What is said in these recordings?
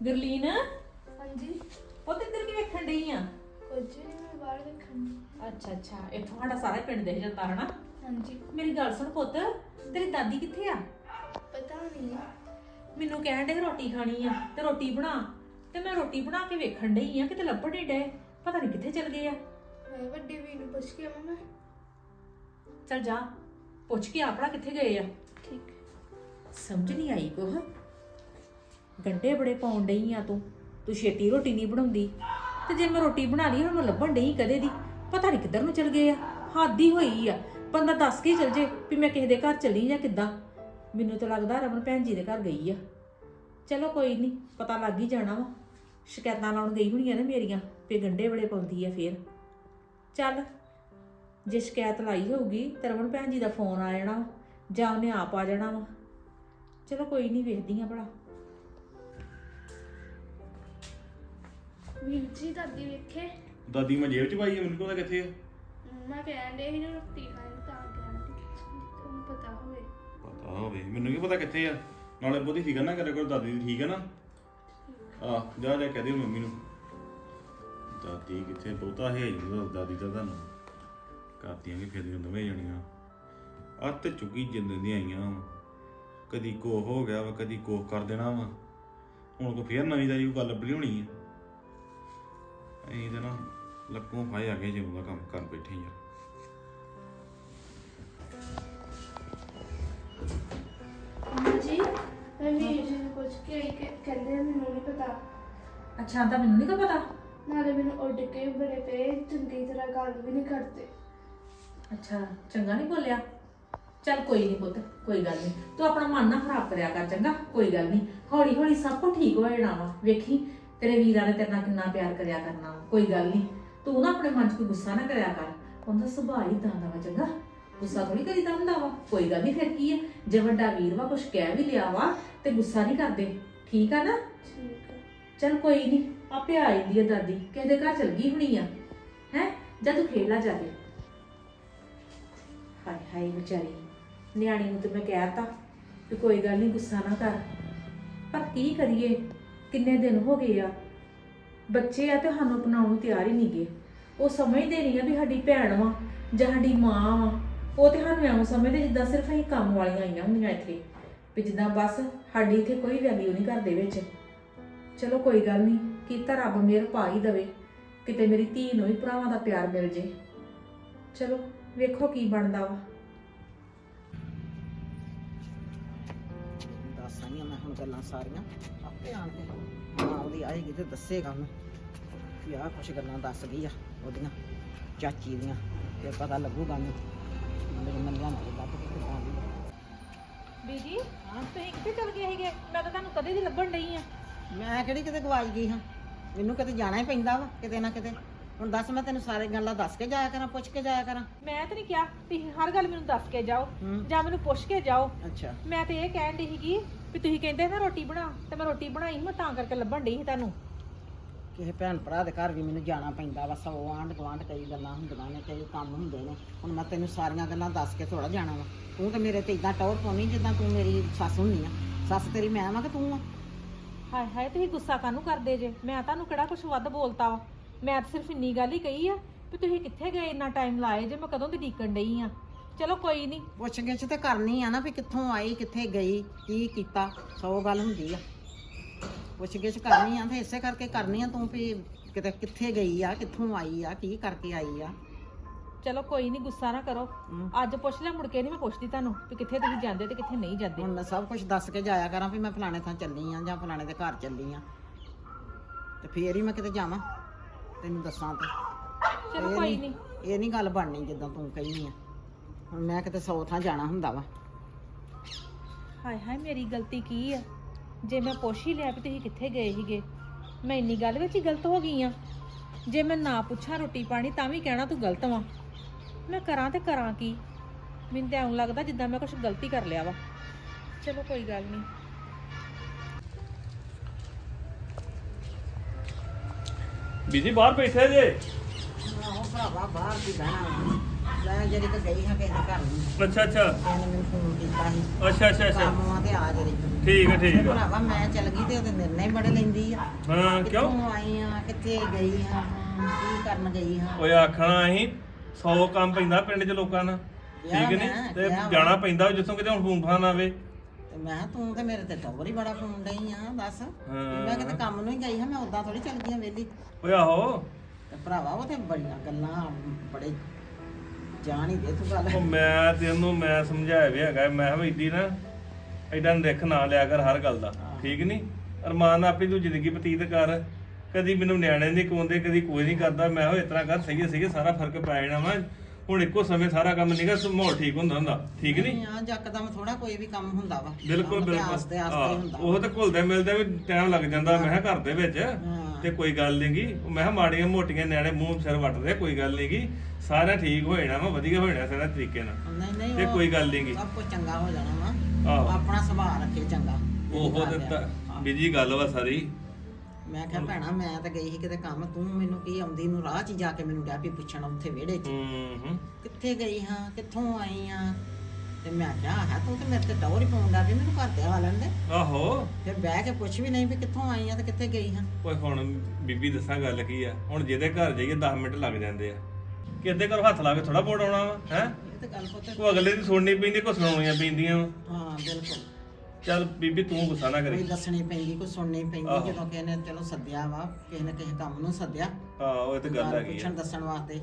ਗਰਲੀਨ? ਹਾਂਜੀ। ਉਹ ਕਿੱਧਰ ਕੀ ਵੇਖਣ ਡਈ ਆ? ਕੁਝ ਨਹੀਂ ਮੈਂ ਬਾਹਰ ਦੇਖਣ ਅੱਛਾ ਅੱਛਾ। ਇੱਥੋਂ ਸਾਡਾ ਸਾਰਾ ਪਿੰਡ ਦੇਖ ਜਾਂਦਾ ਹਨਾ? ਹਾਂਜੀ। ਮੇਰੀ ਗੱਲ ਸੁਣ ਪੁੱਤ ਤੇਰੀ ਦਾਦੀ ਕਿੱਥੇ ਆ? ਪਤਾ ਨਹੀਂ ਮੈਨੂੰ ਕਹਿਣ ਦੇ ਰੋਟੀ ਖਾਣੀ ਆ ਤੇ ਰੋਟੀ ਬਣਾ। ਤੇ ਮੈਂ ਰੋਟੀ ਬਣਾ ਕੇ ਵੇਖਣ ਡਈ ਆ ਕਿਤੇ ਲੱਭਣ ਨਹੀਂ ਡੇ ਪਤਾ ਨਹੀਂ ਕਿੱਥੇ ਚਲ ਗਏ ਆ। ਮੈਂ ਵੱਡੇ ਵੀਰ ਨੂੰ ਪੁੱਛ ਕੇ ਆਵਾਂ ਮੈਂ। ਚਲ ਜਾ ਪੁੱਛ ਕੇ ਆਪਣਾ ਕਿੱਥੇ ਗਏ ਆ? ਠੀਕ। ਸਮਝ ਨਹੀਂ ਆਈ ਕੋਹ ਗੰਡੇ ਬੜੇ ਪਾਉਣ ਡਈ ਆ ਤੂੰ। ਤੂੰ ਛੇਤੀ ਰੋਟੀ ਨਹੀਂ ਬਣਾਉਂਦੀ। ਤੇ ਜੇ ਮੈਂ ਰੋਟੀ ਬਣਾ ਲਈ ਹੁਣ ਮੈਂ ਲੱਭਣ ਡਈ ਕਦੇ ਦੀ। ਪਤਾ ਨਹੀਂ ਕਿੱਧਰ ਨੂੰ ਚਲ ਗਏ ਆ। ਹਾਦੀ ਹੋਈ ਆ। ਬੰਦਾ ਦੱਸ ਕੇ ਚਲ ਜੇ ਵੀ ਮੈਂ ਕਿਸੇ ਦੇ ਘਰ ਚੱਲੀ ਜਾਂ ਕਿੱਦਾਂ। ਮੈਨੂੰ ਤਾਂ ਲੱਗਦਾ ਰਮਨ ਭੈਣ ਜੀ ਦੇ ਘਰ ਗਈ ਆ। ਚਲੋ ਕੋਈ ਨਹੀਂ ਪਤਾ ਲੱਗ ਹੀ ਜਾਣਾ ਵਾ। ਸ਼ਿਕਾਇਤਾਂ ਲਾਉਣ ਗਈ ਹੋਣੀਆਂ ਆ ਨਾ ਮੇਰੀਆਂ ਵੀ ਗੰਡੇ ਬੜੇ ਪਾਉਂਦੀ ਆ ਫੇਰ। ਚੱਲ ਜੇ ਸ਼ਿਕਾਇਤ ਲਾਈ ਹੋਊਗੀ ਤਾਂ ਰਮਨ ਭੈਣ ਜੀ ਦਾ ਫੋਨ ਆ ਜਾਣਾ ਵਾ, ਜਾਂ ਉਹਨੇ ਆਪ ਆ ਜਾਣਾ ਵਾ। ਚਲੋ ਕੋਈ ਨਹੀਂ ਵੇਖਦੀ ਆ ਭਲਾ। ਵੀਰ ਜੀ ਦਾਦੀ ਵੇਖੇ? ਦਾਦੀ ਮੈਂ ਜੇਬ ਚ ਪਾਈ ਆ ਮੈਨੂੰ ਪਤਾ ਕਿੱਥੇ ਆ। ਮੈਂ ਕਹਿਣ ਦੇ ਸੀ ਨਾ ਰੋਟੀ ਖਾਣੀ ਤਾਂ ਕਹਿਣ ਦੀ ਤੁਹਾਨੂੰ ਪਤਾ ਹੋਵੇ। ਪਤਾ ਹੋਵੇ ਮੈਨੂੰ ਕੀ ਪਤਾ ਕਿੱਥੇ ਆ। ਨਾਲੇ ਬਹੁਤੀ ਫਿਕਰ ਨਾ ਕਰੋ ਦਾਦੀ ਦੀ ਠੀਕ ਹੈ ਨਾ? ਆ ਜਾ ਜਾ ਕਹਿ ਦਿਓ ਮੰਮੀ ਨੂੰ। ਦਾਦੀ ਕਿੱਥੇ ਬਹੁਤਾ ਹੈ ਨੀ ਦਾਦੀ ਤਾਂ ਤੁਹਾਨੂੰ ਕਰਦੀਆਂ ਕਿ ਫਿਰ ਨਵੇਂ ਜਾਣੀਆਂ। ਅੱਤ ਚੁੱਕੀ ਜਿੰਦ ਦੀਆਂ ਆਈਆਂ ਵਾਂ। ਕਦੀ ਕੋ ਹੋ ਗਿਆ ਵਾ ਕਦੀ ਕੋ ਕਰ ਦੇਣਾ ਵਾ। ਹੁਣ ਕੋ ਫੇਰ ਨਵੀਂ ਦਾ ਗੱਲ ਲੱਭਣੀ ਹੋਣੀ ਹੈ ਐਂ ਤਾਂ ਨਾ ਲੱਕੋਂ ਫਾਇ ਆ ਗਏ ਜਿਉਂ ਦਾ ਕੰਮ ਕਰ ਬੈਠੇ ਯਾਰ ਮੰਮਾ ਜੀ ਮੈਂ ਵੀਰ ਜੀ ਨੂੰ ਪੁੱਛ ਕੇ ਆਈ ਕਿ ਕਹਿੰਦੇ ਮੈਨੂੰ ਨਹੀਂ ਪਤਾ। ਅੱਛਾ ਤਾਂ ਮੈਨੂੰ ਨਹੀਂ ਪਤਾ। ਨਾਲੇ ਮੈਨੂੰ ਉੱਡ ਕੇ ਬੜੇ ਪਏ ਚੰਗੀ ਤਰ੍ਹਾਂ ਗੱਲ ਵੀ ਨਹੀਂ ਕਰਦੇ। ਅੱਛਾ ਚੰਗਾ ਨਹੀਂ ਬੋਲਿਆ? ਚੱਲ ਕੋਈ ਨਹੀਂ ਪੁੱਤ ਕੋਈ ਗੱਲ ਨਹੀਂ ਤੂੰ ਆਪਣਾ ਮਨ ਨਾ ਖਰਾਬ ਕਰਿਆ ਕਰ ਚੰਗਾ? ਕੋਈ ਗੱਲ ਨਹੀਂ ਹੌਲੀ ਹੌਲੀ ਸਭ ਕੁਝ ਠੀਕ ਹੋ ਜਾਣਾ ਵਾ। ਵੇਖੀ ਤੇਰੇ ਵੀਰਾਂ ਨੇ ਤੇਰੇ ਨਾਲ ਕਿੰਨਾ ਪਿਆਰ ਕਰਿਆ ਕਰਨਾ ਵਾ ਕੋਈ ਗੱਲ ਨਹੀਂ। ਤੂੰ ਨਾ ਆਪਣੇ ਮਨ 'ਚ ਕੋਈ ਗੁੱਸਾ ਨਾ ਕਰਿਆ ਕਰ। ਉਹਦਾ ਸੁਭਾਅ ਹੀ ਤਾਂ ਦਾ ਵਾ ਚੰਗਾ? ਗੁੱਸਾ ਥੋੜੀ ਕਰੀਦਾ ਹੁੰਦਾ ਵਾ? ਕੋਈ ਗੱਲ ਨਹੀਂ ਫਿਰ ਕੀ ਹੈ ਜੇ ਵੱਡਾ ਵੀਰ ਵਾ ਕੁਛ ਕਹਿ ਵੀ ਲਿਆ ਵਾ ਤੇ ਗੁੱਸਾ ਨਹੀਂ ਕਰਦੇ। ਠੀਕ ਆ ਨਾ? ਠੀਕ ਹੈ ਚਲ ਕੋਈ ਨਹੀਂ ਆਪੇ ਆ ਜਾਂਦੀ ਹੈ ਦਾਦੀ। ਕਿਸੇ ਦੇ ਘਰ ਚਲ ਗਈ ਹੋਣੀ ਆ। ਹੈ? ਜਦ ਤੂੰ ਖੇਡਣਾ ਜਾ ਕੇ। ਹਾਏ ਹਾਏ ਵਿਚਾਰੀ ਨਿਆਣੀ ਨੂੰ ਤੇ ਮੈਂ ਕਹਿਤਾ ਕਿ ਕੋਈ ਗੱਲ ਨਹੀਂ ਗੁੱਸਾ ਨਾ ਕਰ। ਪਰ ਕੀ ਕਰੀਏ? ਕਿੰਨੇ ਦਿਨ ਹੋ ਗਏ ਆ। ਬੱਚੇ ਆ ਤੇ ਸਾਨੂੰ ਅਪਣਾਉਣ ਨੂੰ ਤਿਆਰ ਹੀ ਨਹੀਂ ਗਏ। ਉਹ ਸਮਝਦੇ ਨਹੀਂ ਆ ਵੀ ਸਾਡੀ ਭੈਣ ਵਾ ਜਾਂ ਸਾਡੀ ਮਾਂ ਵਾ। ਉਹ ਤੇ ਸਾਨੂੰ ਐਵੇਂ ਸਮਝਦੇ ਜਿੱਦਾਂ ਸਿਰਫ ਅਸੀਂ ਕੰਮ ਵਾਲੀਆਂ ਆਈਆਂ ਹੁੰਦੀਆਂ ਇੱਥੇ। ਵੀ ਜਿੱਦਾਂ ਬਸ ਸਾਡੀ ਇੱਥੇ ਕੋਈ ਵੈਲਿਊ ਨਹੀਂ ਘਰ ਦੇ ਵਿੱਚ। ਚਲੋ ਕੋਈ ਗੱਲ ਨਹੀਂ, ਕੀਤਾ ਰੱਬ ਮੇਰ ਪਾ ਹੀ ਦਵੇ। ਕਿਤੇ ਮੇਰੀ ਧੀ ਨੂੰ ਵੀ ਭਰਾਵਾਂ ਦਾ ਪਿਆਰ ਮਿਲ ਜੇ। ਚਲੋ, ਵੇਖੋ ਕੀ ਬਣਦਾ ਵਾ। ਗੱਲਾਂ ਸਾਰੀਆਂ ਆਪੇ ਆਣ ਕੇ ਮਾਂ ਉਹਦੀ ਆਏਗੀ ਤੇ ਦੱਸੇਗਾ ਉਹਨੂੰ ਵੀ ਆਹ ਕੁਛ ਗੱਲਾਂ ਦੱਸ ਗਈ ਆ ਉਹਦੀਆਂ ਚਾਚੀ ਦੀਆਂ ਤੇ ਪਤਾ ਲੱਗੂਗਾ ਮੈਨੂੰ ਮੇਰੇ ਮੰਨਿਆਂ ਨਾਲ ਲੱਭ ਕੇ ਕਿੱਦਾਂ ਦੀ। ਬੀਜੀ ਹਾਂ ਤੁਸੀਂ ਕਿੱਥੇ ਚਲ ਗਏ ਸੀਗੇ? ਮੈਂ ਤਾਂ ਤੁਹਾਨੂੰ ਕਦੇ ਦੀ ਲੱਭਣ ਡਈ ਆ। ਮੈਂ ਕਿਹੜੀ ਕਿਤੇ ਗਵਾਚ ਗਈ ਹਾਂ? ਮੈਨੂੰ ਕਿਤੇ ਜਾਣਾ ਹੀ ਪੈਂਦਾ ਵਾ ਕਿਤੇ ਨਾ ਕਿਤੇ। ਹੁਣ ਦੱਸ ਮੈਂ ਤੈਨੂੰ ਸਾਰੇ ਗੱਲਾਂ ਦੱਸ ਕੇ ਜਾਇਆ ਕਰਾਂ ਪੁੱਛ ਕੇ ਜਾਇਆ ਕਰਾਂ। ਮੈਂ ਤਾਂ ਨਹੀਂ ਕਿਹਾ ਤੁਸੀਂ ਹਰ ਗੱਲ ਮੈਨੂੰ ਦੱਸ ਕੇ ਜਾਓ ਹੂੰ। ਜਾਂ ਮੈਨੂੰ ਪੁੱਛ ਕੇ ਜਾਓ। ਅੱਛਾ। ਮੈਂ ਤੇ ਇਹ ਕਹਿਣ ਡਈ ਸੀਗੀ ਵੀ ਤੁਸੀਂ ਕਹਿੰਦੇ ਨਾ ਰੋਟੀ ਬਣਾ ਤੇ ਮੈਂ ਰੋਟੀ ਬਣਾਈ ਸੀ, ਮੈਂ ਤਾਂ ਕਰਕੇ ਲੱਭਣ ਡਈ ਸੀ ਤੁਹਾਨੂੰ। ਕਿਸੇ ਭੈਣ ਭਰਾ ਦੇ ਘਰ ਵੀ ਮੈਨੂੰ ਜਾਣਾ ਪੈਂਦਾ ਵਾ ਸੌ ਆਂਢ ਗੁਆਂਢ ਕਈ ਗੱਲਾਂ ਹੁੰਦੀਆਂ ਨੇ ਕਈ ਕੰਮ ਹੁੰਦੇ ਨੇ। ਹੁਣ ਮੈਂ ਤੈਨੂੰ ਸਾਰੀਆਂ ਗੱਲਾਂ ਦੱਸ ਕੇ ਥੋੜਾ ਜਾਣਾ ਵਾ। ਤੂੰ ਤੇ ਮੇਰੇ ਤੇ ਇਦਾਂ ਟੌਰ ਪਾਉਣੀ ਜਿੱਦਾਂ ਤੂੰ ਮੇਰੀ ਸੱਸ ਹੁੰਨੀ ਆ। ਸੱਸ ਤੇਰੀ ਮੈਂ ਵਾਂ ਕਿ ਤੂੰ ਆ? ਹਾਏ ਹਾਏ ਤੁਸੀਂ ਗੁੱਸਾ ਕਾਹਨੂੰ ਕਰਦੇ ਜੇ? ਮੈਂ ਤੁਹਾਨੂੰ ਕਿਹੜਾ ਕੁਝ ਵੱਧ ਬੋਲਤਾ ਵਾ? ਮੈਂ ਤਾਂ ਸਿਰਫ ਇੰਨੀ ਗੱਲ ਹੀ ਕਹੀ ਆ ਵੀ ਤੁਸੀਂ ਕਿੱਥੇ ਗਏ ਇੰਨਾ ਟਾਈਮ ਲਾਏ ਜੇ ਮੈਂ ਕਦੋਂ ਦੀ ਡੀਕਣ ਡਈ ਆ? ਚਲੋ ਕੋਈ ਨਹੀਂ ਪੁੱਛ ਗਿੱਛ ਤੇ ਕਰਨੀ ਆ ਨਾ ਵੀ ਕਿੱਥੋਂ ਆਈ ਕਿੱਥੇ ਗਈ ਕੀ ਕੀਤਾ ਸੌ ਗੱਲ ਹੁੰਦੀ ਆ। ਪੁੱਛ ਗਿੱਛ ਕਰਨੀ ਆ ਤੇ ਇਸੇ ਕਰਕੇ ਕਰਨੀ ਆ ਤੂੰ ਵੀ ਕਿਤੇ ਕਿੱਥੇ ਗਈ ਆ ਕਿੱਥੋਂ ਆਈ ਆ ਕੀ ਕਰਕੇ ਆਈ ਆ। ਚਲੋ ਕੋਈ ਨਹੀਂ ਗੁੱਸਾ ਨਾ ਕਰੋ। ਹਮ। ਅੱਜ ਪੁੱਛ ਲਿਆ ਮੁੜ ਕੇ ਨਹੀਂ ਮੈਂ ਪੁੱਛਦੀ ਤੁਹਾਨੂੰ ਵੀ ਕਿੱਥੇ ਤੁਸੀਂ ਜਾਂਦੇ ਤੇ ਕਿੱਥੇ ਨਹੀਂ ਜਾਂਦੇ। ਹੁਣ ਮੈਂ ਸਭ ਕੁਝ ਦੱਸ ਕੇ ਜਾਇਆ ਕਰਾਂ ਵੀ ਮੈਂ ਫਲਾਣੇ ਥਾਂ ਚੱਲੀ ਆ ਜਾਂ ਫਲਾਣੇ ਦੇ ਘਰ ਚੱਲੀ ਆ। ਤੇ ਫੇਰ ਹੀ ਮੈਂ ਕਿਤੇ ਜਾਵਾਂ ਤੈਨੂੰ ਦੱਸਾਂ ਤੇ। ਚਲੋ ਇਹ ਕੋਈ ਨਹੀਂ ਇਹ ਨਹੀਂ ਗੱਲ ਬਣਨੀ ਜਿੱਦਾਂ ਤੂੰ ਕਹਿੰਦੀ ਆ। ਹੁਣ ਮੈਂ ਕਿਤੇ ਸੌ ਥਾਂ ਜਾਣਾ ਹੁੰਦਾ ਵਾ। ਹਾਏ ਹਾਏ ਮੇਰੀ ਗਲਤੀ ਕੀ ਆ? ਜੇ ਮੈਂ ਪੁੱਛ ਹੀ ਲਿਆ ਵੀ ਤੁਸੀਂ ਕਿੱਥੇ ਗਏ ਸੀਗੇ ਮੈਂ ਇੰਨੀ ਗੱਲ ਵਿੱਚ ਹੀ ਗਲਤ ਹੋ ਗਈ ਆ। ਜੇ ਮੈਂ ਨਾ ਪੁੱਛਾਂ ਰੋਟੀ ਪਾਣੀ ਤਾਂ ਵੀ ਕਹਿਣਾ ਤੂੰ ਗਲਤ ਵਾਂ। ਮੈਂ ਕਰਾਂ ਤੇ ਕਰਾਂ ਕੀ? ਮੈਨੂੰ ਤਾਂ ਐਂ ਲੱਗਦਾ ਜਿੱਦਾਂ ਮੈਂ ਕੁਝ ਗਲਤੀ ਕਰ ਲਿਆ ਵਾ। ਚਲੋ ਕੋਈ ਗੱਲ ਨਹੀਂ। ਬੀਜੀ ਬਾਹਰ ਬੈਠੇ ਜੇ। ਆਹੋ ਭਰਾਵਾ ਬਾਹਰ ਦੀ ਬਹਿਣਾ ਮੈਂ ਜਿਹੜੀ ਕਿ ਗਈ ਹਾਂ ਕਿਸੇ ਦੇ ਘਰ ਨੂੰ। ਅੱਛਾ ਅੱਛਾ। ਇਹਨੇ ਮੈਨੂੰ ਫੋਨ ਕੀਤਾ ਸੀ। ਅੱਛਾ ਅੱਛਾ ਅੱਛਾ। ਕੰਮ ਆ ਤੇ ਆ ਜਿਹੜੀ ਠੀਕ ਹੈ ਠੀਕ ਹੈ ਭਰਾਵਾ ਮੈਂ ਚੱਲ ਗਈ ਤੇ ਉਹਦੇ ਨਿਰਣੇ ਬੜੇ ਲੈਂਦੀ ਆ। ਹਾਂ ਕਿਉਂ? ਕਿੱਥੋਂ ਆਈ ਆ ਕਿੱਥੇ ਗਈ ਹਾਂ ਕੀ ਕਰਨ ਗਈ ਹਾਂ ਓਏ ਆਖਣਾ ਅਸੀਂ 100 ਕੰਮ ਪੈਂਦਾ ਪਿੰਡ 'ਚ ਲੋਕਾਂ ਨਾਲ। ਠੀਕ ਮੈਂ, ਨਹੀਂ ਤੇ ਕਿਹਾ ਵਾ। ਜਾਣਾ ਪੈਂਦਾ ਜਿੱਥੋਂ ਕਿਤੇ ਹੁਣ ਫੋਨ ਫਾਨ ਆਵੇ। ਤੇ ਮੈਂ ਕਿਹਾ ਤੂੰ ਤੇ ਮੇਰੇ ਤੇ ਟੋਬਰ ਹੀ ਬੜਾ ਫੋਨ ਡਈ ਆ ਦੱਸ। ਮੈਂ ਕਿਤੇ ਕੰਮ ਨੂੰ ਹੀ ਗਈ ਹਾਂ ਮੈਂ ਉਦਾਂ ਥੋੜੀ ਚੱਲ ਗਈ ਹਾਂ ਵੇਲੀ ਓਏ ਆਹੋ। ਤੇ ਭਰਾਵਾ ਉਹ ਤੇ ਬੜੀਆਂ ਗੱਲਾਂ ਬੜੇ ਜਾਣ ਹੀ ਦੇ ਤੂੰ ਗੱਲ। ਉਹ ਮੈਂ ਤੈਨੂੰ ਮੈਂ ਸਮਝਾਇਆ ਵੀ ਹੈਗਾ ਮੈਂ ਕਿਹਾ ਵੀ ਇੱਡੀ ਨਾ ਐਡਾ ਨਿਰਖ ਨਾ ਲਿਆ ਕਰ ਹਰ ਗੱਲ ਦਾ ਠੀਕ ਨਹੀਂ ਅਰਮਾਨ ਆਪੇ ਤੂੰ ਜ਼ਿੰਦਗੀ ਬਤੀਤ ਕਰ। ਕਦੀ ਮੈਨੂੰ ਨਿਆਣੇ ਨਹੀਂ ਕੋਂਦੇ ਕਦੀ ਕੋਈ ਨਹੀਂ ਕਰਦਾ ਮੈਂ ਹੋ ਇਤਨਾ ਕਰ ਸਹੀ ਸਹੀ ਸਾਰਾ ਫ਼ਰਕ ਪੈ ਜਾਣਾ ਵਾ। ਹੁਣ ਇੱਕੋ ਸਮੇਂ ਸਾਰਾ ਕੰਮ ਨਹੀਂਗਾ ਮਾਹੌਲ ਠੀਕ ਹੁੰਦਾ ਹੁੰਦਾ ਠੀਕ ਨਹੀਂ ਜੱਕਦਮ ਥੋੜਾ ਕੋਈ ਵੀ ਕੰਮ ਹੁੰਦਾ ਵਾ। ਬਿਲਕੁਲ ਕੰਮ ਤੇ ਬਿਲਕੁਲ। ਆਸਤੇ ਆਸਤੇ ਹਾਂ, ਹੁੰਦਾ। ਉਹ ਤਾਂ ਘੁਲਦੇ ਮਿਲਦੇ ਵੀ ਟਾਈਮ ਲੱਗ ਜਾਂਦਾ ਮੈਂ ਕਿਹਾ ਘਰ ਦੇ ਵਿੱਚ। ਤੇ ਕੋਈ ਗੱਲ ਨਹੀਂਗੀ ਮੈਂ ਕਿਹਾ ਮਾੜੀਆਂ ਮੋਟੀਆਂ ਨਿਆਣੇ ਮੂੰਹ ਸਿਰ ਵੱਟਦੇ ਕੋਈ ਗੱਲ ਨਹੀਂਗੀ ਸਾਰਾ ਠੀਕ ਹੋ ਜਾਣਾ ਵਾ ਵਧੀਆ ਹੋ ਜਾਣਾ ਸਾਰਾ ਤਰੀਕੇ ਨਾਲ। ਨਹੀਂ ਨਹੀਂ ਤੇ ਉਹ ਕੋਈ ਗੱਲ ਨਹੀਂਗੀ ਸਭ ਕੁਝ ਚੰਗਾ ਹੋ ਜਾਣਾ ਵਾ। ਆਪਣਾ ਸੁਭਾਅ ਰੱਖੇ ਚੰਗਾ। ਉਹ ਤੇ। ਤਾਂ ਬਿਜ਼ੀ ਗੱਲ ਵਾ ਸਾਰੀ। ਮੈਂ ਕਿਹਾ ਭੈਣਾ ਮੈਂ ਤਾਂ ਗਈ ਸੀ ਕਿਤੇ ਕੰਮ। ਤੂੰ ਮੈਨੂੰ ਕੀ ਆਉਂਦੀ ਨੂੰ ਰਾਹ 'ਚ ਹੀ ਜਾ ਕੇ ਮੈਨੂੰ ਡਿਆ ਵੀ ਪੁੱਛਣ ਉੱਥੇ ਵਿਹੜੇ 'ਚ। ਹੂੰ ਹੂੰ। ਕਿੱਥੇ ਗਈ ਹਾਂ? ਕਿੱਥੋਂ ਆਈ ਹਾਂ? ਤੇ ਮੈਂ ਕਿਹਾ ਹੈ ਤੂੰ ਤੇ ਮੇਰੇ ਤੇ ਟੌਰ ਹੀ ਪਾਉਂਦਾ ਵੀ ਮੈਨੂੰ ਘਰ ਤੇ ਆ ਲੈਂਦੇ ਆਹੋ। ਫਿਰ ਬਹਿ ਕੇ ਪੁੱਛ ਵੀ ਨਹੀਂ ਵੀ ਕਿੱਥੋਂ ਆਈ ਆ ਤੇ ਕਿੱਥੇ ਗਈ ਹਾਂ। ਓਏ ਹੁਣ ਬੀਬੀ ਦੱਸਾਂ ਗੱਲ ਕੀ ਆ? ਹੁਣ ਜਿਹਦੇ ਘਰ ਜਾਈਏ 10 ਮਿੰਟ ਲੱਗ ਜਾਂਦੇ ਆ। ਕਿਤੇ ਘਰ ਹੱਥ ਲਾ ਕੇ ਥੋੜਾ ਬੋੜ ਆਉਣਾ ਵਾ ਹੈ? ਇਹ ਤੇ ਗੱਲ ਪੁੱਤ ਕੋ ਅਗਲੇ ਦੀ ਸੁਣਨੀ ਪੈਂਦੀ ਕੋ ਸੁਣਾਉਣੀਆਂ ਪੈਂਦੀਆਂ ਵਾ। ਹਾਂ ਬਿਲਕੁਲ। ਚੱਲ ਬੀਬੀ ਤੂੰ ਗੁੱਸਾ ਨਾ ਕੋਈ ਕਰੀ ਦੱਸਣੀ ਪੈਂਦੀ ਕੋਈ ਸੁਣਨੀ ਪੈਂਦੀ ਆਹੋ। ਜਦੋਂ ਕਿਸੇ ਨੇ ਚਲੋ ਸੱਦਿਆ ਵਾ ਕਿਸੇ ਨੇ ਕਿਸੇ ਕੰਮ ਨੂੰ ਸੱਦਿਆ। ਹਾਂ ਉਹ ਤੇ ਗੱਲ ਹੈਗੀ ਆ। ਪੁੱਛਣ ਦੱਸਣ ਵਾਸਤੇ।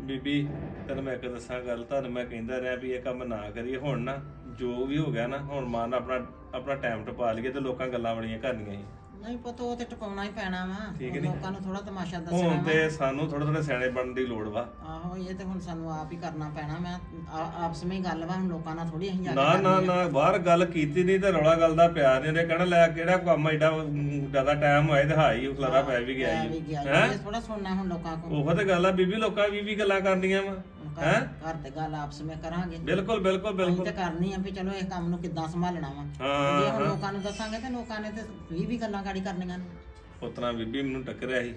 ਬੀਬੀ ਤੈਨੂੰ ਮੈਂ ਇੱਕ ਦੱਸਾਂ ਗੱਲ ਤੁਹਾਨੂੰ ਮੈਂ ਕਹਿੰਦਾ ਰਿਹਾ ਵੀ ਇਹ ਕੰਮ ਨਾ ਕਰੀਏ ਹੁਣ ਨਾ ਜੋ ਵੀ ਹੋ ਗਿਆ ਨਾ ਹੁਣ ਮਾਨ ਆਪਣਾ ਆਪਣਾ ਟਾਈਮ ਟਪਾ ਲਈਏ ਤੇ ਲੋਕਾਂ ਗੱਲਾਂ ਬੜੀਆਂ ਕਰਨੀਆਂ ਸੀ ਨਹੀਂ ਪਤਾ ਉਹ ਤੇ ਟਿਕਾਉਣਾ ਹੀ ਪੈਣਾ ਵਾ। ਠੀਕ ਹੁਣ ਨੀ? ਲੋਕਾਂ ਨੂੰ ਥੋੜਾ ਤਮਾਸ਼ਾ ਦੱਸਣਾ ਹੁਣ ਵਾ। ਤੇ ਸਾਨੂੰ ਥੋੜਾ ਥੋੜਾ ਸਿਆਣੇ ਬਣਨ ਦੀ ਲੋੜ ਵਾ। ਆਹੋ ਇਹ ਤੇ ਹੁਣ ਸਾਨੂੰ ਆਪ ਹੀ ਕਰਨਾ ਪੈਣਾ ਮੈਂ ਆ- ਆਪਸ ਵਿੱਚ ਗੱਲ ਵਾ ਹੁਣ ਲੋਕਾਂ ਨਾਲ ਥੋੜੀ ਅਸੀਂ ਜਾ ਕੇ ਨਾ ਨਾ ਕਰਨੀ ਆ। ਨਾ ਬਾਹਰ ਗੱਲ ਕੀਤੀ ਨਹੀਂ ਤੇ ਰੌਲਾ ਗੱਲ ਦਾ ਪਿਆ ਨਹੀਂ ਉਹਨੇ ਕਹਿਣਾ ਲੈ ਕਿਹੜਾ ਕੰਮ ਐਡਾ ਜ਼ਿਆਦਾ ਟਾਈਮ ਹੋਇਆ ਤੇ ਹਾਈ ਖਲਾਰਾ ਪੈ ਵੀ ਗਿਆ ਪੈ ਵੀ ਜੀ ਗਿਆ ਹੈ? ਇਹ ਥੋੜਾ ਸੁਣਨਾ ਹੁਣ ਲੋਕਾਂ ਕੋਲ। ਉਹ ਤੇ ਗੱਲ ਆ ਬੀਬੀ ਲੋਕਾਂ ਵੀ ਵੀ ਗੱਲਾਂ ਕਰਨੀਆਂ ਵਾ। ਹੈ? ਘਰ ਤੇ ਗੱਲ ਆਪਸ ਵਿੱਚ ਕਰਾਂਗੇ। ਬਿਲਕੁਲ ਬਿਲਕੁਲ ਅਸੀਂ ਬਿਲਕੁਲ। ਤੇ ਕਰਨੀ ਆ ਵੀ ਚਲੋ ਇਹ ਕੰਮ ਨੂੰ ਕਿੱਦਾਂ ਸੰਭਾਲਣਾ ਵਾ। ਹਾਂ, ਜੇ ਹੁਣ ਹਾਂ। ਲੋਕਾਂ ਨੂੰ ਦੱਸਾਂਗੇ ਤੇ ਲੋਕਾਂ ਨੇ ਤੇ ਵੀ ਵੀ ਗੱਲਾਂ ਗਾੜੀ ਕਰਨੀਆਂ ਨੇ। ਉਤਨਾ ਬੀਬੀ ਮੈਨੂੰ ਟੱਕਰਿਆ ਸੀ।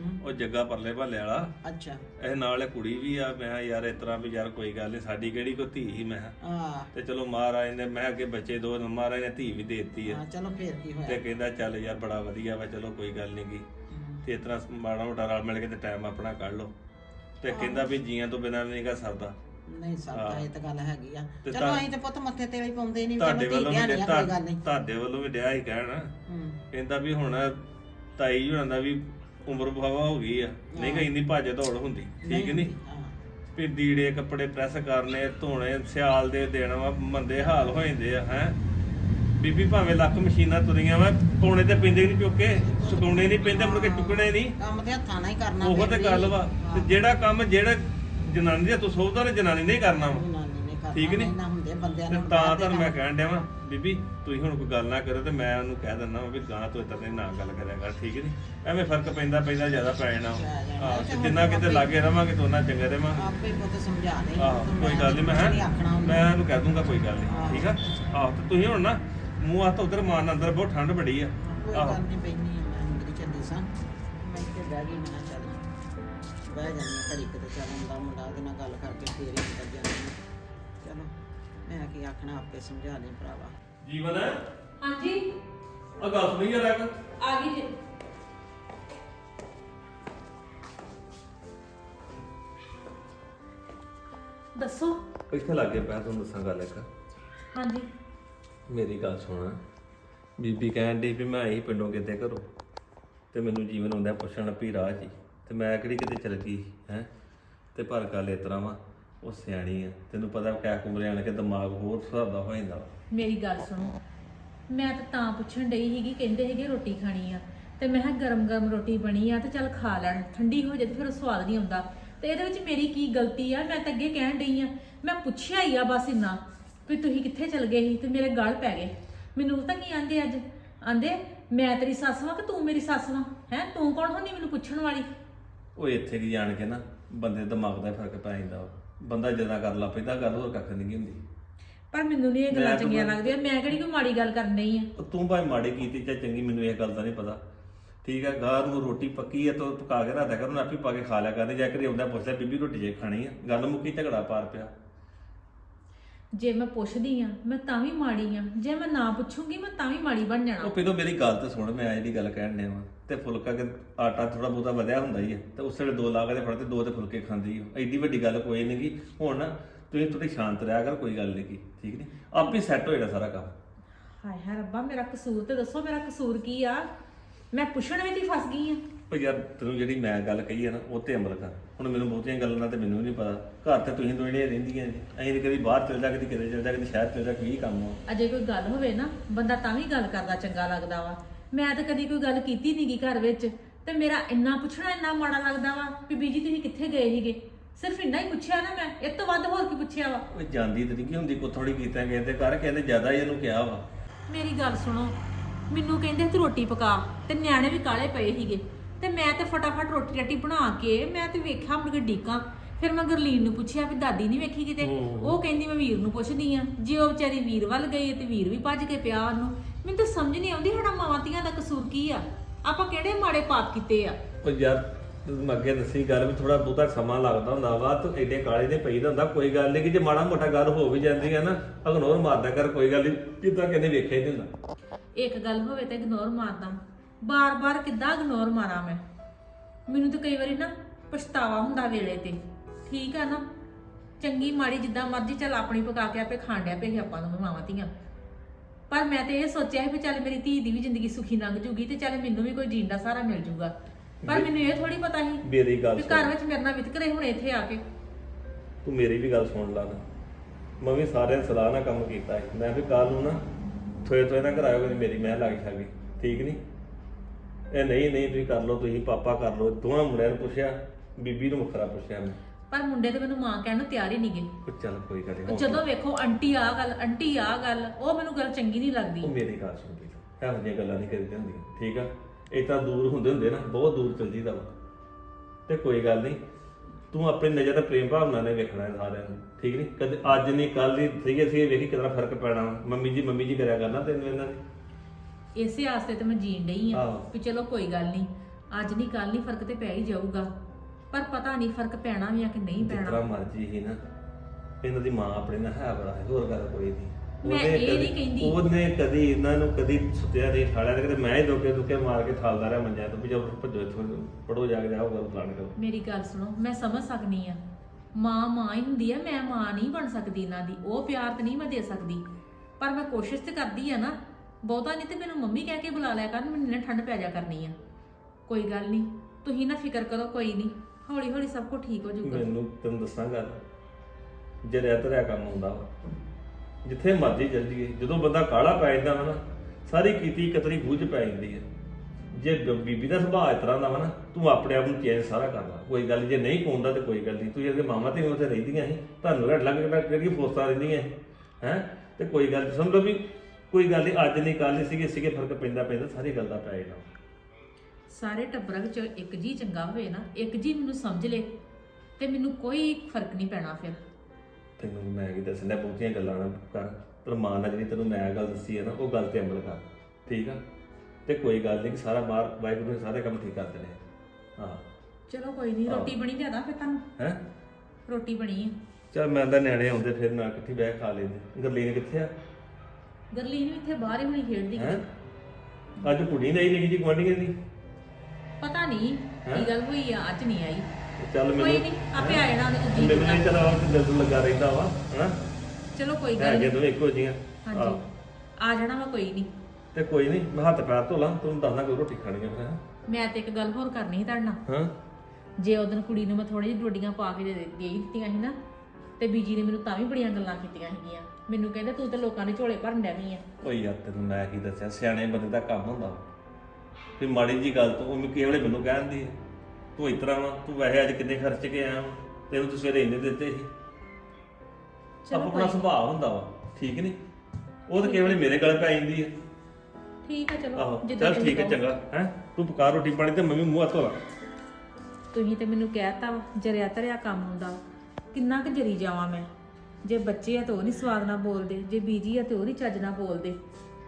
ਹਮ, ਉਹ ਜੱਗਾ ਪਰਲੇ ਭਾਲੇ ਵਾਲਾ। ਅੱਛਾ। ਇਹ ਨਾਲ ਇਹ ਕੁੜੀ ਵੀ ਆ। ਮੈਂ ਕਿਹਾ ਯਾਰ ਇਸ ਤਰ੍ਹਾਂ ਵੀ ਯਾਰ ਕੋਈ ਗੱਲ ਨਹੀਂ ਸਾਡੀ ਕਿਹੜੀ ਕੋ ਧੀ ਸੀ? ਮੈਂ ਕਿਹਾ। ਆ ਤੇ ਚਲੋ ਮਹਾਰਾਜ ਨੇ ਮੈਂ ਅੱਗੇ ਬੱਚੇ ਦੋ ਮਹਾਰਾਜ ਨੇ ਧੀ ਵੀ ਦੇ ਦਿੱਤੀ ਆ। ਹਾਂ ਚਲੋ ਫੇਰ ਕੀ ਤੇ ਹੋਇਆ ਕਹਿੰਦਾ ਚੱਲ ਯਾਰ ਬੜਾ ਵਧੀਆ ਵਾ ਚਲੋ ਕੋਈ ਗੱਲ ਨਹੀਂ ਗੀ। ਹਮ, ਤੇ ਇਸ ਤਰ੍ਹਾਂ ਮਾੜਾ ਮੋਟਾ ਰਲ ਮਿਲ ਕੇ ਤੇ ਟਾਈਮ ਆਪਣਾ ਕੱਢ ਲਓ। ਤੇ ਕਹਿੰਦਾ ਵੀ ਜੀਆਂ ਤੋਂ ਬਿਨਾਂ ਵੀ ਨਹੀਂਗਾ ਸਰਦਾ। ਨਹੀਂ ਤਾਂ ਇਹ ਤਾਂ ਗੱਲ ਹੈਗੀ ਆ। ਤੇ ਚਲੋ ਤਾਂ- ਅਸੀਂ ਤੇ ਪੁੱਤ ਮੱਥੇ ਤੇ ਵੀ ਪਾਉਂਦੇ ਨਹੀਂ ਤੁਹਾਡੇ ਵੱਲੋਂ ਵੀ ਧਿਆਨ ਕੋਈ ਗੱਲ ਨਹੀਂ ਤੁਹਾਡੇ ਵੱਲੋਂ ਵੀ ਡਿਆ ਹੀ ਕਹਿਣ। ਹਮ, ਕਹਿੰਦਾ ਵੀ ਹੁਣ ਤਾਈ ਹੋਣਾ ਦਾ ਵੀ ਉਮਰ ਬਹਾਵਾ ਹੋ ਗਈ ਆ। ਨਹੀਂ ਕਹੀਂ ਇੰਨੀ ਭੱਜ ਦੌੜ ਹੁੰਦੀ ਠੀਕ ਨਹੀਂ ਹਾਂ। ਵੀ ਦੀੜੇ ਕੱਪੜੇ ਪ੍ਰੈਸ ਕਰਨੇ ਧੋਣੇ ਸਿਆਲ ਦੇ ਦਿਨ ਵਾ ਮੰਦੇ ਹਾਲ ਹੋ ਜਾਂਦੇ ਆ ਹੈ? ਬੀਬੀ ਭਾਵੇਂ ਲੱਖ ਮਸ਼ੀਨਾਂ ਤੁਰੀਆਂ ਵਾ ਪੌਣੇ ਤੇ ਪੈਂਦੇ ਨਹੀਂ ਚੁੱਕੇ ਸੁਕਾਉਣੇ ਨਹੀਂ ਪੈਂਦੇ ਮੁੜ ਕੇ ਚੁੱਕਣੇ ਨਹੀਂ ਕੰਮ ਤੇ ਹੱਥਾਂ ਨਾਲ ਹੀ ਕਰਨਾ ਉਹ ਤੇ ਗੱਲ ਵੀ। ਤੇ ਜਿਹੜਾ ਕੰਮ ਜਿਹੜਾ ਜਨਾਨੀ ਦਾ ਤੂੰ ਸੋਚਦਾ ਨੇ ਜਨਾਨੀ ਨਹੀਂ ਕਰਨਾ ਵਾ ਠੀਕ ਨੀ? ਨਾ ਹੁੰਦੇ ਬੰਦਿਆਂ ਤੇ ਨੇ ਤਾਂ ਤੁਹਾਨੂੰ ਮੈਂ ਕਹਿਣ ਡਿਆ ਵਾਂ ਬੀਬੀ ਤੁਸੀਂ ਹੁਣ ਕੋਈ ਗੱਲ ਨਾ ਕਰੋ ਤੇ ਮੈਂ ਉਹਨੂੰ ਕਹਿ ਦਿੰਦਾ ਵਾਂ ਵੀ ਗਾਂ ਤੋਂ ਇਤਰ ਨਾ ਗੱਲ ਕਰਿਆ ਕਰ ਠੀਕ ਨਹੀਂ ਐਵੇਂ ਫ਼ਰਕ ਪੈਂਦਾ ਪੈਂਦਾ ਜ਼ਿਆਦਾ ਪੈ ਜਾਣਾ। ਹਾਂ ਤੇ ਤੇ ਜਿੰਨਾ ਕਿਤੇ ਲਾਗੇ ਰਵਾਂਗੇ ਤੇ ਉਹਨਾਂ ਚੰਗੇ ਰਵਾਂਗੇ ਆਪੇ ਪੁੱਤ ਸਮਝਾ ਦੇ ਕੋਈ ਗੱਲ ਨਹੀਂ ਮੈਂ। ਮੈਂ ਉਹਨੂੰ ਕਹਿ ਦੂੰਗਾ ਕੋਈ ਗੱਲ। ਨਹੀਂ ਠੀਕ ਆ ਆਹ ਤੇ ਤੁਸੀਂ ਹੁਣ ਨਾ ਮੂੰਹ ਹੱਥ ਉਧਰ ਮਾਰਨ ਅੰਦਰ ਬਹੁਤ ਠੰਡ ਬੜੀ ਆ। ਕੋਈ ਆਹੋ। ਗੱਲ ਨਹੀਂ ਪੈਣੀ ਮੈਂ ਅੰਦਰ ਹੀ ਚੱਲੀ ਸਾਂ। ਮੈਂ ਇੱਥੇ ਬਹਿ ਗਈ ਮੈਂ ਕਿਹਾ ਚੱਲ ਬਹਿ ਜਾਂਦੀ ਹਾਂ ਘੜੀ ਕਿਤੇ ਚੱਲ ਹੁੰਦਾ ਮੁੰਡਾ ਉਹਦੇ ਨਾਲ ਗੱਲ ਕਰਕੇ ਫੇਰ ਹੀ ਨਿਕਲ ਜਾਂਦੀ ਹਾਂ। ਚਲੋ ਮੈਂ ਕੀ ਆਖਣਾ ਆਪੇ ਸਮਝਾ ਦੇ ਭਰਾਵਾ। ਜੀਵਨ? ਹਾਂਜੀ। ਆ ਗੱਲ ਸੁਣੀ ਜਰਾ ਇੱਕ ਆ ਗਈ ਜੀ। ਦੱਸੋ। ਇੱਥੇ ਲੱਗੇ ਪਿਆ ਤੁਹਾਨੂੰ ਦੱਸਾਂ ਗੱਲ ਇੱਕ। ਹਾਂਜੀ। ਮੇਰੀ ਗੱਲ ਸੁਣ। ਬੀਬੀ ਕਹਿਣ ਦੀ ਵੀ ਮੈਂ ਆਈ ਪਿੰਡੋਂ ਕਿਤੇ ਘਰੋਂ। ਤੇ ਮੈਨੂੰ ਜੀਵਨ ਹੁੰਦਾ ਪੁੱਛਣ ਵੀ ਰਾਹ ਜੀ। ਤੇ ਮੈਂ ਕਿਹੜੀ ਕਿਤੇ ਚਲ ਗਈ, ਹੈ? ਤੇ ਪਰ ਗੱਲ ਇਸ ਤਰ੍ਹਾਂ ਵਾ, ਉਹ ਸਿਆਣੀ ਆ। ਤੈਨੂੰ ਪਤਾ ਕਿਆ ਕੁਮਰੇ ਆਣ ਕੇ ਦਿਮਾਗ ਹੋਰ ਹਿਸਾਬ ਹੋ ਜਾਂਦਾ ਵਾ। ਮੇਰੀ ਗੱਲ ਸੁਣੋ। ਮੈਂ ਤਾਂ ਤਾਂ ਪੁੱਛਣ ਡਈ ਸੀਗੀ, ਕਹਿੰਦੇ ਸੀਗੇ ਰੋਟੀ ਖਾਣੀ ਆ। ਤੇ ਮੈਂ ਕਿਹਾ ਗਰਮ ਗਰਮ ਰੋਟੀ ਬਣੀ ਆ ਤੇ ਚੱਲ ਖਾ ਲੈਣ ਠੰਡੀ ਹੋ ਜਾਏ ਤੇ ਫਿਰ ਉਹ ਸਵਾਦ ਨਹੀਂ ਆਉਂਦਾ। ਤੇ ਇਹਦੇ ਵਿੱਚ ਮੇਰੀ ਕੀ ਗਲਤੀ ਆ? ਮੈਂ ਤਾਂ ਅੱਗੇ ਕਹਿਣ ਡਈ ਆ। ਮੈਂ ਪੁੱਛਿਆ ਹੀ ਆ ਬਸ ਇੰਨਾ। ਵੀ ਤੁਸੀਂ ਕਿੱਥੇ ਚਲ ਗਏ ਸੀ ਤੇ ਮੇਰੇ ਗਲ ਪੈ ਗਏ। ਮੈਨੂੰ ਤਾਂ ਕੀ ਆਂਦੇ ਅੱਜ? ਆਂਦੇ ਮੈਂ ਤੇਰੀ ਸੱਸ ਵਾਂ ਕਿ ਤੂੰ ਮੇਰੀ ਸੱਸ ਵਾਂ? ਹੈ ਤੂੰ ਕੌਣ ਹੁੰਦੀ ਮੈਨੂੰ ਪੁੱਛਣ ਵਾਲੀ? ਉਹ ਇੱਥੇ ਕੀ ਜਾਣ ਕੇ ਨਾ ਬੰਦੇ ਦੇ ਦਿਮਾਗ ਦਾ ਫ਼ਰਕ ਪੈ ਜਾਂਦਾ ਵਾ। ਬੰਦਾ ਜਦਾਂ ਕਰ ਲਾ ਪੈਂਦਾ ਗੱਲ ਹੋਰ ਕੱਖ ਨਹੀਂ ਹੁੰਦੀ। ਪਰ ਮੈਨੂੰ ਨਹੀਂ ਇਹ ਗੱਲਾਂ ਮੈਂ ਤਾਂ ਚੰਗੀਆਂ ਲੱਗਦੀਆਂ। ਮੈਂ ਕਿਹੜੀ ਕੋਈ ਮਾੜੀ ਗੱਲ ਕਰਨ ਡਈ ਆ? ਉਹ ਤੂੰ ਭਾਵੇਂ ਮਾੜੀ ਕੀਤੀ ਚਾਹੇ ਚੰਗੀ ਮੈਨੂੰ ਇਹ ਗੱਲ ਦਾ ਨਹੀਂ ਪਤਾ। ਠੀਕ ਹੈ ਗਾਂ ਨੂੰ ਰੋਟੀ ਪੱਕੀ ਹੈ ਤਾਂ ਪਕਾ ਕੇ ਰੱਖਦਾ ਕਰ ਉਹਨੇ ਆਪੇ ਪਾ ਕੇ ਖਾ ਲਿਆ ਕਰਨੀ ਜਾ ਕੇ ਆਉਂਦਾ ਪੁੱਛਦਾ ਬੀਬੀ ਰੋਟੀ ਜੇ ਖਾਣੀ ਹੈ ਗੱਲ ਮੁੱਕੀ ਝਗੜਾ ਪਾਰ ਪਿਆ। ਜੇ ਮੈਂ ਪੁੱਛਦੀ ਆ ਮੈਂ ਤਾਂ ਵੀ ਮਾੜੀ ਆ। ਜੇ ਮੈਂ ਨਾ ਪੁੱਛੂੰਗੀ ਮੈਂ ਤਾਂ ਵੀ ਮਾੜੀ ਬਣ ਉਹ ਜਾਣਾ ਪਹਿਲਾਂ ਮੇਰੀ ਗੱਲ ਤਾਂ ਸੁਣ ਮੈਂ ਜਿਹੜੀ ਗੱਲ ਕਹਿਣ ਡਿਆ ਵਾਂ। ਤੇ ਫੁਲਕਾ ਕਿ ਆਟਾ ਥੋੜਾ ਬਹੁਤਾ ਵਧਿਆ ਹੁੰਦਾ ਹੀ ਹੈ ਤੇ ਉਸ ਵੇਲੇ ਦੋ ਲਾ ਕੇ ਤੇ ਫੜ ਤੇ ਦੋ ਤੇ ਫੁਲਕੇ ਖਾਂਦੀ ਹੋ ਐਡੀ ਵੱਡੀ ਗੱਲ ਕੋਈ ਨਹੀਂ ਗੀ। ਹੁਣ ਨਾ ਤੁਸੀਂ ਥੋੜੀ ਸ਼ਾਂਤ ਰਿਹਾ ਕਰ ਕੋਈ ਗੱਲ ਨਹੀਂ ਕੀ ਠੀਕ ਨਹੀਂ ਆਪੇ ਸੈੱਟ ਹੋ ਜਾਣਾ ਸਾਰਾ ਕੰਮ। ਹਾਏ ਹਾਏ ਰੱਬਾ ਮੇਰਾ ਕਸੂਰ ਤੇ ਦੱਸੋ ਮੇਰਾ ਕਸੂਰ ਕੀ ਆ? ਮੈਂ ਪੁੱਛਣ ਵਿੱਚ ਹੀ ਫਸ ਗਈ ਆ। ਪਰ ਯਾਰ ਤੈਨੂੰ ਜਿਹੜੀ ਮੈਂ ਗੱਲ ਕਹੀ ਹੈ ਨਾ ਉਹ ਤੇ ਅਮਲ ਕਰ। ਹੁਣ ਮੈਨੂੰ ਬਹੁਤੀਆਂ ਗੱਲਾਂ ਦਾ ਤੇ ਮੈਨੂੰ ਵੀ ਨਹੀਂ ਪਤਾ। ਘਰ ਤੇ ਤੁਸੀਂ ਦੋਵੇਂ ਰਹਿੰਦੀਆਂ ਜੀ। ਅਸੀਂ ਤੇ ਕਦੀ ਬਾਹਰ ਚਲ ਜਾ ਕਦੀ ਕਿਤੇ ਚਲ ਜਾ ਕਦੀ ਸ਼ਹਿਰ ਚਲ ਜਾ ਕੀ ਕੰਮ ਆ? ਅਜੇ ਕੋਈ ਗੱਲ ਹੋਵੇ ਨਾ ਬੰਦਾ ਤਾਂ ਵੀ ਗੱਲ ਕਰਦਾ ਚੰਗਾ ਲੱਗਦਾ ਵਾ। ਮੈਂ ਤਾਂ ਕਦੀ ਕੋਈ ਗੱਲ ਕੀਤੀ ਨਹੀਂਗੀ ਘਰ ਵਿੱਚ। ਤੇ ਮੇਰਾ ਇੰਨਾ ਪੁੱਛਣਾ ਇੰਨਾ ਮਾੜਾ ਲੱਗਦਾ ਵਾ ਵੀ ਬੀਜੀ ਤੁਸੀਂ ਕਿੱਥੇ ਗਏ ਸੀਗੇ? ਸਿਰਫ ਇੰਨਾ ਹੀ ਪੁੱਛਿਆ ਨਾ ਮੈਂ ਇਹ ਤੋਂ ਵੱਧ ਹੋਰ ਕੀ ਪੁੱਛਿਆ ਵਾ? ਉਹ ਜਾਂਦੀ ਤੇ ਨਹੀਂ ਕੀ ਹੁੰਦੀ ਕੋ ਥੋੜੀ ਕੀਤਾ ਤੇ ਕਰ ਕਹਿੰਦੇ ਜ਼ਿਆਦਾ ਹੀ ਇਹਨੂੰ ਕਿਹਾ ਵਾ। ਮੇਰੀ ਗੱਲ ਸੁਣੋ ਮੈਨੂੰ ਕਹਿੰਦੇ ਤੂੰ ਰੋਟੀ ਪਕਾ ਤੇ ਨਿਆਣੇ ਵੀ ਕਾਲੇ ਪਏ ਸੀਗੇ। ਤੇ ਮੈਂ ਤੇ ਫਟਾਫਟ ਰੋਟੀ ਰੱਟੀ ਬਣਾ ਕੇ ਮੈਂ ਤੇ ਵੇਖਿਆ ਮੁੜ ਕੇ ਡੀਕਾਂ ਫਿਰ ਮੈਂ ਗੁਰਲੀਨ ਨੂੰ ਪੁੱਛਿਆ ਵੀ ਦਾਦੀ ਨਹੀਂ ਵੇਖੀ ਕਿਤੇ? ਉਹ ਕਹਿੰਦੀ ਮੈਂ ਵੀਰ ਨੂੰ ਪੁੱਛਦੀ ਆ ਜੇ ਉਹ ਵਿਚਾਰੀ ਵੀਰ ਵੱਲ ਗਈ ਤੇ ਵੀਰ ਵੀ ਭੱਜ ਕੇ ਪਿਆ ਉਹਨੂੰ। ਮੈਨੂੰ ਤਾਂ ਸਮਝ ਨਹੀਂ ਆਉਂਦੀ ਸਾਡਾ ਮਾਵਾਂ ਧੀਆਂ ਦਾ ਕਸੂਰ ਕੀ ਆ? ਆਪਾਂ ਕਿਹੜੇ ਮਾੜੇ ਪਾਪ ਕੀਤੇ ਆ? ਉਹ ਯਾਰ ਤੂੰ ਅੱਗੇ ਦੱਸੀ ਗੱਲ ਵੀ ਥੋੜਾ ਬਹੁਤਾ ਸਮਾਂ ਲੱਗਦਾ ਹੁੰਦਾ ਵਾ ਤੂੰ ਐਡੇ ਕਾਲੇ ਦੇ ਪਈਦਾ ਹੁੰਦਾ ਕੋਈ ਗੱਲ ਨਹੀਂ ਕਿ ਜੇ ਮਾੜਾ ਮੋਟਾ ਗੱਲ ਹੋ ਵੀ ਜਾਂਦੀ ਹੈ ਨਾ ਇਗਨੋਰ ਮਾਰਦਾ ਕਰ ਕੋਈ ਗੱਲ ਨਹੀਂ ਜਿੱਦਾਂ ਕਹਿੰਦੇ ਵੇਖਿਆ ਹੀ ਨਹੀਂ ਹੁੰਦਾ। ਇੱਕ ਗੱਲ ਹੋਵੇ ਤਾਂ ਇਗਨੋਰ ਮਾਰਦਾ। ਬਾਰ-ਬਾਰ ਕਿੱਦਾਂ ਇਗਨੋਰ ਮਾਰਾਂ ਮੈਂ? ਮੈਨੂੰ ਤਾਂ ਕਈ ਵਾਰੀ ਨਾ ਪਛਤਾਵਾ ਹੁੰਦਾ ਵੇਲੇ ਤੇ। ਠੀਕ ਆ ਨਾ? ਚੰਗੀ ਮਾੜੀ ਜਿੱਦਾਂ ਮਰਜ਼ੀ ਚੱਲ ਆਪਣੀ ਪਕਾ ਕੇ ਆਪੇ ਖਾਣ ਡਿਆ ਪਏ ਆਪਾਂ ਨੂੰ ਮਾਵਾਂ ਧੀਆਂ। ਪਰ ਮੈਂ ਤੇ ਇਹ ਸੋਚਿਆ ਵੀ ਚੱਲ ਮੇਰੀ ਧੀ ਦੀ ਵੀ ਜ਼ਿੰਦਗੀ ਸੁਖੀ ਲੰਘ ਜੂਗੀ ਤੇ ਚੱਲ ਮੈਨੂੰ ਵੀ ਕੋਈ ਜੀਣ ਦਾ ਸਹਾਰਾ ਮਿਲ ਜੂਗਾ। ਪਰ ਮੈਨੂੰ ਇਹ ਥੋੜੀ ਪਤਾ ਸੀ ਮੇਰੀ ਗੱਲ ਵੀ ਸੁਣ। ਘਰ ਵਿੱਚ ਮੇਰੇ ਨਾਲ ਵਿਤਕਰੇ ਹੁਣ ਇੱਥੇ ਆ ਕੇ। ਤੂੰ ਮੇਰੀ ਵੀ ਗੱਲ ਸੁਣ ਲਾ ਨਾ। ਮੈਂ ਵੀ ਸਾਰਿਆਂ ਦੀ ਸਲਾਹ ਨਾਲ ਕੰਮ ਕੀਤਾ ਹੈ ਮੈਂ ਵੀ ਕੱਲ ਨੂੰ ਨਾ ਥੋਏ ਥੋਏ ਨਾ ਕਰਾਇਓ ਮੇਰੀ ਮੈਂ ਲੱਗ ਜਾਗੀ ਠੀਕ ਨਹੀਂ ਇਹ ਨਹੀਂ ਨਹੀਂ ਤੁਸੀਂ ਕਰ ਲਓ ਤੁਸੀਂ ਪਾਪਾ ਕਰ ਲਓ। ਦੋਵਾਂ ਮੁੰਡਿਆਂ ਨੂੰ ਪੁੱਛਿਆ ਬੀਬੀ ਨੂੰ ਮੁਖਰਾ ਪੁੱਛਿਆ ਮੈਂ। ਪਰ ਮੁੰਡੇ ਤੇ ਮੈਨੂੰ ਮਾਂ ਕਹਿਣ ਨੂੰ ਤਿਆਰ ਹੀ ਨਹੀਂਗੇ ਉਹ ਚੱਲ ਕੋਈ ਗੱਲ ਨਹੀਂ ਜਦੋਂ ਵੇਖੋ ਆਂਟੀ ਆ ਗੱਲ ਆਂਟੀ ਆ ਗੱਲ ਉਹ ਮੈਨੂੰ ਗੱਲ ਚੰਗੀ ਨਹੀਂ ਲੱਗਦੀ। ਉਹ ਮੇਰੀ ਗੱਲ ਸੁਣ ਪਹਿਲਾਂ ਇਹੋ ਜਿਹੀਆਂ ਗੱਲਾਂ ਨਹੀਂ ਕਰੀਦੀਆਂ ਹੁੰਦੀਆਂ ਠੀਕ ਆ? ਇਹ ਤਾਂ ਦੂਰ ਹੁੰਦੇ ਹੁੰਦੇ ਨਾ ਬਹੁਤ ਦੂਰ ਚਲ ਜੀਦਾ ਵਾ। ਤੇ ਕੋਈ ਗੱਲ ਨਹੀਂ ਤੂੰ ਆਪਣੀ ਨਜ਼ਰ ਤੇ ਪ੍ਰੇਮ ਭਾਵਨਾ ਨੇ ਵੇਖਣਾ ਹੈ ਸਾਰਿਆਂ ਨੂੰ ਠੀਕ ਨਹੀਂ ਕਦੇ ਅੱਜ ਨਹੀਂ ਕੱਲ ਨਹੀਂ ਸੀਗੇ ਸੀ ਵੇਖੀ ਕਿਤਨਾ ਫ਼ਰਕ ਪੈਣਾ। ਮੰਮੀ ਜੀ ਮੰਮੀ ਜੀ ਕਰਿਆ ਕਰਨਾ ਤੈਨੂੰ ਇਹਨਾਂ ਨੇ। ਇਸੇ ਆਸਤੇ ਤੇ ਮੈਂ ਜੀਣ ਡਈ ਆ ਆਹੋ। ਵੀ ਚਲੋ ਕੋਈ ਗੱਲ ਨਹੀਂ ਅੱਜ ਨਹੀਂ ਕੱਲ ਨਹੀਂ ਫ਼ਰਕ ਤੇ ਪੈ ਹੀ ਜਾਊਗਾ। ਪਰ ਪਤਾ ਨਹੀਂ ਫ਼ਰਕ ਪੈਣਾ ਵੀ ਆ ਕਿ ਨਹੀਂ ਜਿਤਨਾ ਪੈਣਾ। ਮਰਜ਼ੀ ਹੀ ਨਾ ਇਹਨਾਂ ਦੀ ਮਾਂ ਆਪਣੇ ਨਾਲ ਹੈ ਬੜਾ ਹੈ ਹੋਰ ਗੱਲ ਕੋਈ ਨਹੀਂ ਮੈਂ ਉਹਨੇ ਇਹ ਕਦੀ- ਨਹੀਂ ਕਹਿੰਦੀ। ਉਹਨੇ ਕਦੀ ਇਹਨਾਂ ਨੂੰ ਕਦੀ ਸੁੱਤਿਆ ਨਹੀਂ ਠਾਲਿਆ ਤੇ ਕਦੇ ਮੈਂ ਹੀ ਦੁੱਕੇ ਦੁੱਕੇ ਮਾਰ ਕੇ ਠਾਲਦਾ ਰਿਹਾ ਮੰਜਾ ਤੋਂ ਵੀ ਜਦ ਭੱਜੋ ਇੱਥੋਂ ਪੜੋ ਜਾ ਕੇ ਜਾਓ ਗੱਲ ਕਰੋ। ਮੇਰੀ ਗੱਲ ਸੁਣੋ ਮੈਂ ਸਮਝ ਸਕਨੀ ਆ। ਮਾਂ ਮਾਂ ਹੀ ਹੁੰਦੀ ਆ ਮੈਂ ਮਾਂ ਨਹੀਂ ਬਣ ਸਕਦੀ ਇਹਨਾਂ ਦੀ ਉਹ ਪਿਆਰ ਤੇ ਨਹੀਂ ਮੈਂ ਦੇ ਸਕਦੀ। ਪਰ ਮੈਂ ਕੋਸ਼ਿਸ਼ ਤੇ ਕਰਦੀ ਆ ਨਾ ਬਹੁਤਾ ਨਹੀਂ ਤੇ ਮੈਨੂੰ ਮੰਮੀ ਕਹਿ ਕੇ ਬੁਲਾ ਲਿਆ ਕਰਨ ਮੈਨੂੰ ਨਾ ਠੰਡ ਪੈ ਜਾ ਕਰਨੀ ਆ। ਕੋਈ ਗੱਲ ਨਹੀਂ ਤੁਸੀਂ ਨਾ ਫਿਕਰ ਕਰੋ ਕੋਈ ਨਹੀਂ। ਹੌਲੀ ਹੌਲੀ ਸਭ ਕੁਝ ਠੀਕ ਹੋ ਜਾਊਗਾ। ਮੈਨੂੰ ਤੈਨੂੰ ਦੱਸਾਂ ਗੱਲ ਜਰਿਆ ਤਰਿਆ ਕੰਮ ਹੁੰਦਾ ਵਾ ਜਿੱਥੇ ਮਰਜ਼ੀ ਚੱਲ ਜੀਏ ਜਦੋਂ ਬੰਦਾ ਕਾਲਾ ਪੈ ਜਾਂਦਾ ਵਾ ਨਾ ਸਾਰੀ ਕੀਤੀ ਕਤਰੀ ਬੂਝ ਪੈ ਜਾਂਦੀ ਹੈ ਜੇ ਬ- ਬੀਬੀ ਦਾ ਸੁਭਾਅ ਇਸ ਤਰ੍ਹਾਂ ਦਾ ਵਾ ਨਾ ਤੂੰ ਆਪਣੇ ਆਪ ਨੂੰ ਚੇਂਜ ਸਾਰਾ ਕਰ ਲਾ। ਕੋਈ ਗੱਲ ਨੀ, ਜੇ ਨਹੀਂ ਪਾਉਂਦਾ ਤੇ ਕੋਈ ਗੱਲ ਨਹੀਂ ਤੂੰ ਜਿਹੜੇ ਮਾਮਾ ਤੇ ਉੱਥੇ ਰਹਿੰਦੀਆਂ ਸੀ ਤੁਹਾਨੂੰ ਘੱਟ ਲੱਗ ਕੇ ਕਿਹੜੀ ਫੋਸਤਾਂ ਰਹਿੰਦੀਆਂ ਹੈ? ਤੇ ਕੋਈ ਗੱਲ ਨੀ, ਸਮਝ ਲਓ ਵੀ ਕੋਈ ਗੱਲ ਨਹੀਂ ਅੱਜ ਨਹੀਂ ਕੱਲ ਨਹੀਂ ਸੀਗੇ ਸੀਗੇ ਫ਼ਰਕ ਪੈਂਦਾ ਪੈਂਦਾ ਸਾਰੀ ਗੱਲ ਦਾ ਪੈ ਜਾਣਾ। ਸਾਰੇ ਟੱਬਰਾਂ ਵਿੱਚ ਇੱਕ ਜੀ ਚੰਗਾ ਹੋਵੇ ਨਾ ਇੱਕ ਜੀ ਮੈਨੂੰ ਸਮਝ ਲੇ ਤੇ ਮੈਨੂੰ ਕੋਈ ਫ਼ਰਕ ਨਹੀਂ ਪੈਣਾ ਫਿਰ। ਤੈਨੂੰ ਮੈਂ ਕੀ ਦੱਸਣਾ ਬਹੁਤੀਆਂ ਗੱਲਾਂ ਨਾ ਕਰ। ਪਰ ਮਾਂ ਨਾਲ ਜਿਹੜੀ ਤੈਨੂੰ ਮੈਂ ਗੱਲ ਦੱਸੀ ਹੈ ਨਾ ਉਹ ਗੱਲ ਤੇ ਅਮਲ ਕਰ ਠੀਕ ਆ? ਤੇ ਕੋਈ ਗੱਲ ਨਹੀਂ ਕਿ ਸਾਰਾ ਬਾਹਰ ਵਾਹਿਗੁਰੂ ਨੇ ਸਾਰੇ ਕੰਮ ਠੀਕ ਕਰ ਦੇਣੇ। ਹਾਂ। ਚਲੋ ਕੋਈ ਨਹੀਂ ਰੋਟੀ ਬਣੀ ਲਿਆਦਾ ਫਿਰ ਤੁਹਾਨੂੰ? ਹੈ? ਰੋਟੀ ਬਣੀ ਹੈ ਚਲ ਮੈਂ ਤਾਂ ਨਿਆਣੇ ਆਉਂਦੇ ਫਿਰ ਨਾਲ ਇਕੱਠੀ ਬਹਿ ਖਾ ਲੈਂਦੇ। ਗਰਲੀਨ ਕਿੱਥੇ ਆ? ਗਰਲੀਨ ਵੀ ਇੱਥੇ ਬਾਹਰ ਹੀ ਹੁਣੀ ਖੇਡਦੀ ਹੈ? ਕਿਤੇ। ਅੱਜ ਕੁੜੀ ਨਹੀਂ ਨਿੱਕੀ ਜੀ ਗੁਆਂਢੀਆਂ ਦੀ? ਪਤਾ ਨਹੀਂ ਕੀ ਗੱਲ ਹੋਈ ਆ ਅੱਜ ਨਹੀਂ ਆਈ। ਚੱਲ ਕੋਈ ਮੈਨੂੰ ਨਹੀਂ ਆਪੇ ਆ ਜਾਣਾ ਉਹਨੇ ਜੀ ਮੈਨੂੰ ਨਹੀਂ ਚਲਾ ਦਿਲ ਨੂੰ ਲੱਗਾ ਰਹਿੰਦਾ ਵਾ ਹਨਾ ਚਲੋ ਕੋਈ ਹੈ ਗੱਲ ਜੇ ਨਹੀਂ। ਦੋਵੇਂ ਇੱਕੋ ਜੀਆਂ ਹਾਂਜੀ। ਆ ਜਾਣਾ ਵਾ ਕੋਈ ਨਹੀਂ। ਤੇ ਕੋਈ ਨਹੀਂ ਮੈਂ ਹੱਥ ਪੈਰ ਧੋ ਲਾਂ ਤੈਨੂੰ ਦੱਸਦਾ ਕੋਈ ਰੋਟੀ ਖਾਣੀ ਆ ਹੈਂ? ਮੈਂ ਤੇ ਇੱਕ ਗੱਲ ਹੋਰ ਕਰਨੀ ਸੀ ਤੁਹਾਡੇ ਨਾਲ। ਹਾਂ? ਜੇ ਉਦੋਂ ਕੁੜੀ ਨੂੰ ਮੈਂ ਥੋੜੀ ਜਿਹੀ ਰੋਟੀਆਂ ਪਾ ਕੇ ਦੇ ਦੇ ਦੇ ਹੀ ਦਿੱਤੀਆਂ ਸੀ ਨਾ ਤੇ ਬੀਜੀ ਨੇ ਮੈਨੂੰ ਤਾਂ ਵੀ ਬੜੀਆਂ ਗੱਲਾਂ ਕੀਤੀਆਂ ਸੀਗੀਆਂ ਮੈਨੂੰ ਕਹਿੰਦੇ ਤੂੰ ਤੇ ਲੋਕਾਂ ਦੇ ਝੋਲੇ ਭਰਨ ਡੈ ਵੀ ਆ। ਓ ਯਾਰ ਤੈਨੂੰ ਮੈਂ ਕੀ ਦੱਸਿਆ ਸਿਆਣੇ ਬੰਦੇ ਦਾ ਕੰਮ ਹੁੰਦਾ ਵਾ। ਵੀ ਮਾੜੀ ਜੀ ਗੱਲ ਤੋਂ ਉਹ ਕਿਹੜੇ ਮੈਨੂੰ ਕਹਿੰਦੀ ਹੈ ਤੂੰ ਇਸ ਤਰ੍ਹਾਂ ਵਾ ਤੂੰ ਵੈਸੇ ਅੱਜ ਕਿੰਨੇ ਖਰਚ ਕੇ ਆਇਆ ਵਾ ਤੈਨੂੰ ਤੂੰ ਸਵੇਰੇ ਇੰਨੇ ਦਿੱਤੇ ਸੀ। ਚਲੋ ਆਪੋ ਆਪਣਾ ਕੋਈ ਸੁਭਾਅ ਹੁੰਦਾ ਵਾ ਠੀਕ ਨਹੀਂ ਉਹ ਤਾਂ ਕੇਵਲ ਮੇਰੇ ਗਲ ਪੈ ਜਾਂਦੀ ਹੈ ਠੀਕ ਆ ਚਲੋ ਆਹੋ ਜਿੱਦਾਂ ਚੱਲ ਤੁਸੀਂ ਠੀਕ ਹੈ ਕਹੋ। ਚੰਗਾ ਹੈ? ਤੂੰ ਪਕਾ ਰੋਟੀ ਪਾਣੀ ਤੇ ਮੰਮੀ ਮੂੰਹ ਹੱਥ ਧੋ ਲਾ ਤੁਸੀਂ ਤੇ ਮੈਨੂੰ ਕਹਿਤਾ ਵਾ ਜਰਿਆ ਤਰਿਆ ਕੰਮ ਹੁੰਦਾ ਕਿੰਨਾ ਕੁ ਜਰੀ ਜਾਵਾਂ ਮੈਂ? ਜੇ ਬੱਚੇ ਆ ਤਾਂ ਉਹ ਨਹੀਂ ਸਵਾਦ ਨਾਲ ਬੋਲਦੇ, ਜੇ ਬੀਜੀ ਆ ਤੇ ਉਹ ਨਹੀਂ ਚੱਜ ਨਾਲ ਬੋਲਦੇ।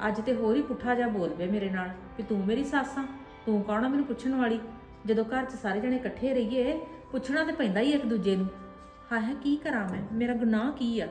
ਅੱਜ ਤੇ ਹੋਰ ਹੀ ਪੁੱਠਾ ਜਾ ਬੋਲ ਪਏ ਮੇਰੇ ਨਾਲ ਵੀ ਤੂੰ ਮੇਰੀ ਸੱਸ ਆ, ਤੂੰ ਕੌਣ ਆ ਮੈਨੂੰ ਪੁੱਛਣ ਵਾਲੀ? ਜਦੋਂ ਘਰ 'ਚ ਸਾਰੇ ਜਣੇ ਇਕੱਠੇ ਰਹੀਏ, ਪੁੱਛਣਾ ਤੇ ਪੈਂਦਾ ਹੀ ਇੱਕ ਦੂਜੇ ਨੂੰ। ਹਾਂ ਹੈ ਕੀ ਕਰਾਂ ਮੈਂ? ਮੇਰਾ ਗੁਨਾਹ ਕੀ ਆ?